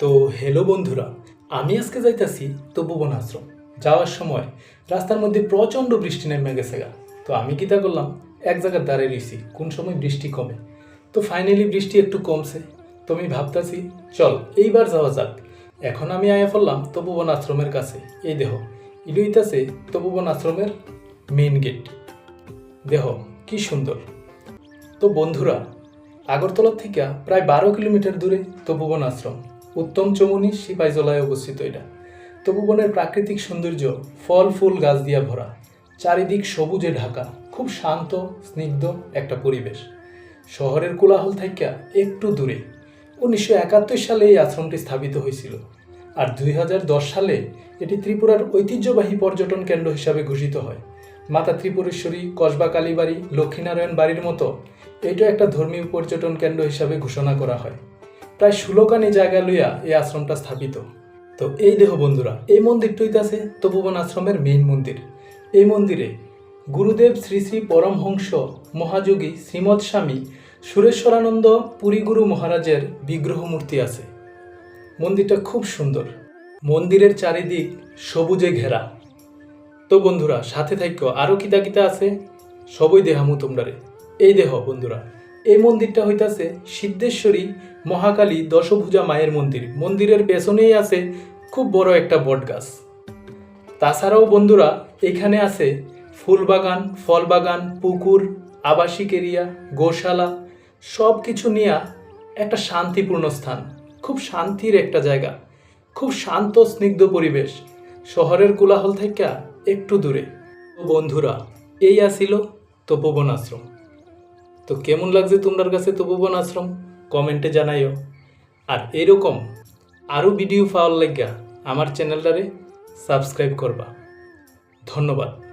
তো হ্যালো বন্ধুরা, আমি আজকে যাইতাছি তপোবন আশ্রম। যাওয়ার সময় রাস্তার মধ্যে প্রচণ্ড বৃষ্টি নেমে গেছে গা। তো আমি কি তা করলাম, এক জায়গার দাঁড়িয়ে রইছি, কোন সময় বৃষ্টি কমে। তো ফাইনালি বৃষ্টি একটু কমছে। তো আমি ভাবতাছি, চল এইবার যাওয়া যাক। এখন আমি আয়া পড়লাম তপোবন আশ্রমের কাছে। এই দেহ ইলু হইতাছে তপোবন আশ্রমের মেইন গেট দেহ কি সুন্দর। তো বন্ধুরা আগরতলা থেকে প্রায় বারো কিলোমিটার দূরে তপোবন আশ্রম। উত্তম চমুনি সিপাহীজলায় অবস্থিত এটা। তপোবনের প্রাকৃতিক সৌন্দর্য ফল, ফুল, গাছ দিয়া ভরা। চারিদিক সবুজে ঢাকা, খুব শান্ত, স্নিগ্ধ একটা পরিবেশ। শহরের কোলাহল থেকে একটু দূরে। উনিশশো একাত্তর সালে এই আশ্রমটি স্থাপিত হয়েছিল। আর দুই হাজার দশ সালে এটি ত্রিপুরার ঐতিহ্যবাহী পর্যটন কেন্দ্র হিসাবে ঘোষিত হয়। মাতা ত্রিপুরেশ্বরী, কসবা কালীবাড়ি, লক্ষ্মীনারায়ণ বাড়ির মতো এটা একটা ধর্মীয় পর্যটন কেন্দ্র হিসাবে ঘোষণা করা হয়। প্রায় ষোলোখানি জায়গা লইয়া এই আশ্রমটা স্থাপিত। তো এই দেহ বন্ধুরা, এই মন্দিরটাই আছে তপোবন আশ্রমের মেইন মন্দির। এই মন্দিরে গুরুদেব শ্রী শ্রী পরমহংস মহাযোগী শ্রীমৎ স্বামী সুরেশ্বরানন্দ পুরীগুরু মহারাজের বিগ্রহ মূর্তি আছে। মন্দিরটা খুব সুন্দর। মন্দিরের চারিদিক সবুজে ঘেরা। তো বন্ধুরা, সাথে থাইকো আরও কিতা কিতা আছে, সবই দেহামু তোমরারে। এই দেহ বন্ধুরা। এই মন্দিরটা হইতাছে সিদ্ধেশ্বরী মহাকালী দশভুজা মায়ের মন্দির। মন্দিরের পেছনেই আছে খুব বড় একটা বট গাছ তাছাড়াও বন্ধুরা, এখানে আছে ফুল বাগান ফল বাগান পুকুর, আবাসিক এরিয়া, গোশালা সব কিছু নিয়ে একটা শান্তিপূর্ণ স্থান। খুব শান্তির একটা জায়গা। খুব শান্ত, স্নিগ্ধ পরিবেশ। শহরের কোলাহল থেকে একটু দূরে। বন্ধুরা, এই আসিল তপোবন আশ্রম। তো কেমন লাগছে তোমার কাছে তপোবন আশ্রম? কমেন্টে জানাইও। আর এরকম আরও ভিডিও পাওয়ার লাগিয়া আমার চ্যানেলটারে সাবস্ক্রাইব করবা। ধন্যবাদ।